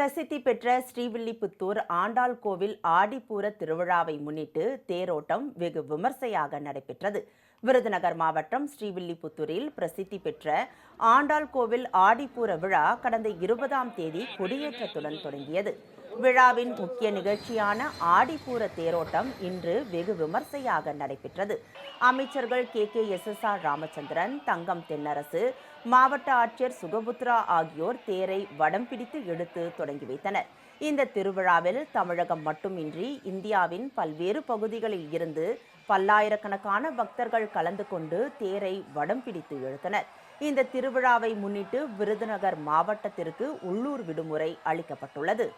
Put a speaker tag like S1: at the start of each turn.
S1: பிரசித்தி பெற்ற ஸ்ரீவில்லிபுத்தூர் ஆண்டாள் கோவில் ஆடிப்பூர திருவிழாவை முன்னிட்டு தேரோட்டம் வெகு விமர்சையாக நடைபெற்றது. விருதுநகர் மாவட்டம் ஸ்ரீவில்லிபுத்தூரில் பிரசித்தி பெற்ற ஆண்டாள் கோவில் ஆடிப்பூர விழா கடந்த இருபதாம் தேதி கொடியேற்றத்துடன் தொடங்கியது. விழாவின் முக்கிய நிகழ்ச்சியான ஆடிப்பூர தேரோட்டம் இன்று வெகு விமர்சையாக நடைபெற்றது. அமைச்சர்கள் K. K. S. S. R. Ramachandran Thangam Thennarasu மாவட்ட ஆட்சியர் சுகபுத்ரா ஆகியோர் தேரை வடம் பிடித்து இழுத்து தொடங்கி வைத்தனர். இந்த திருவிழாவில் தமிழகம் மட்டுமின்றி இந்தியாவின் பல்வேறு பகுதிகளில் இருந்து பல்லாயிரக்கணக்கான பக்தர்கள் கலந்து கொண்டு தேரை வடம் பிடித்து இழுத்தனர். இந்த திருவிழாவை முன்னிட்டு விருதுநகர் மாவட்டத்திற்கு உள்ளூர் விடுமுறை அளிக்கப்பட்டுள்ளது.